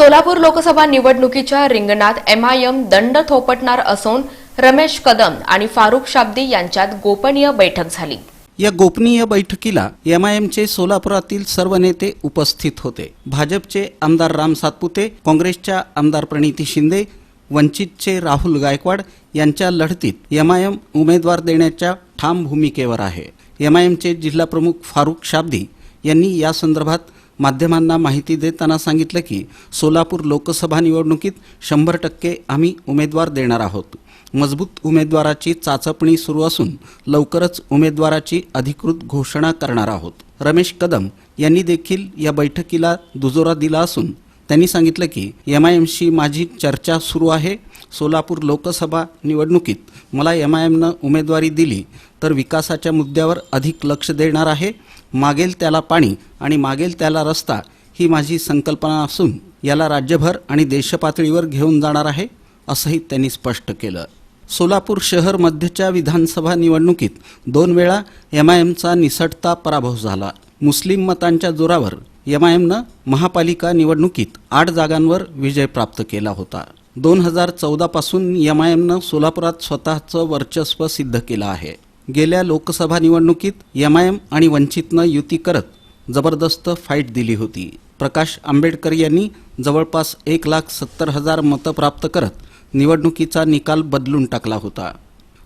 सोलापूर लोकसभा निवडणुकीच्या रिंगणात एमआयएम दंड थोपटणार असून रमेश कदम आणि फारुख शाब्दी यांच्यात गोपनीय बैठक झाली. या गोपनीय बैठकीला एमआयएमचे सोलापुरातील सर्व नेते उपस्थित होते. भाजपचे आमदार राम सातपुते काँग्रेसच्या आमदार प्रणिती शिंदे वंचितचे राहुल गायकवाड यांच्या लढतीत एमआयएम उमेदवार देण्याच्या ठाम भूमिकेवर आहे. एमआयएमचे जिल्हाप्रमुख फारुख शाब्दी यांनी या संदर्भात माध्यमांना माहिती देताना सांगितलं की सोलापूर लोकसभा निवडणुकीत शंभर टक्के आम्ही उमेदवार देणार आहोत. मजबूत उमेदवाराची चाचपणी सुरू असून लवकरच उमेदवाराची अधिकृत घोषणा करणार आहोत. रमेश कदम यांनी देखील या बैठकीला दुजोरा दिला असून त्यांनी सांगितलं की एम आय एमशी माझी चर्चा सुरू आहे. सोलापूर लोकसभा निवडणुकीत मला एम आय एमनं उमेदवारी दिली तर विकासाच्या मुद्द्यावर अधिक लक्ष देणार आहे मागेल त्याला पाणी आणि मागेल त्याला रस्ता ही माझी संकल्पना असून याला राज्यभर आणि देशपातळीवर घेऊन जाणार आहे असंही त्यांनी स्पष्ट केलं. सोलापूर शहर मध्यच्या विधानसभा निवडणुकीत दोन वेळा एम आय एमचा निसटता पराभव झाला. मुस्लिम मतांच्या जोरावर एम आय एमनं महापालिका निवडणुकीत आठ जागांवर विजय प्राप्त केला होता. दोन हजार चौदापासून एम आय एमनं सोलापुरात स्वतःचं वर्चस्व सिद्ध केलं आहे. गेल्या लोकसभा निवडणुकीत एम आय एम आणि वंचितनं युती करत जबरदस्त फाईट दिली होती. प्रकाश आंबेडकर यांनी जवळपास एक लाख सत्तर हजार मतं प्राप्त करत निवडणुकीचा निकाल बदलून टाकला होता.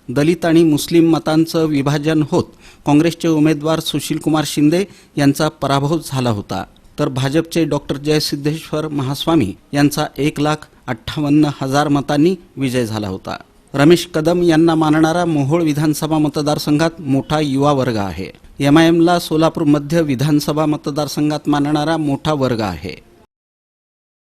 दलित आणि मुस्लिम मतांचं विभाजन होत काँग्रेसचे उमेदवार सुशीलकुमार शिंदे यांचा पराभव झाला होता. तर भाजपचे डॉक्टर जयसिद्धेश्वर महास्वामी यांचा एक लाख अठ्ठावन्न हजार मतांनी विजय झाला होता. रमेश कदम यांना मानणारा मोहोळ विधानसभा मतदारसंघात मोठा युवा वर्ग आहे. एम आय एमला सोलापूर मध्य विधानसभा मतदारसंघात मानणारा मोठा वर्ग आहे.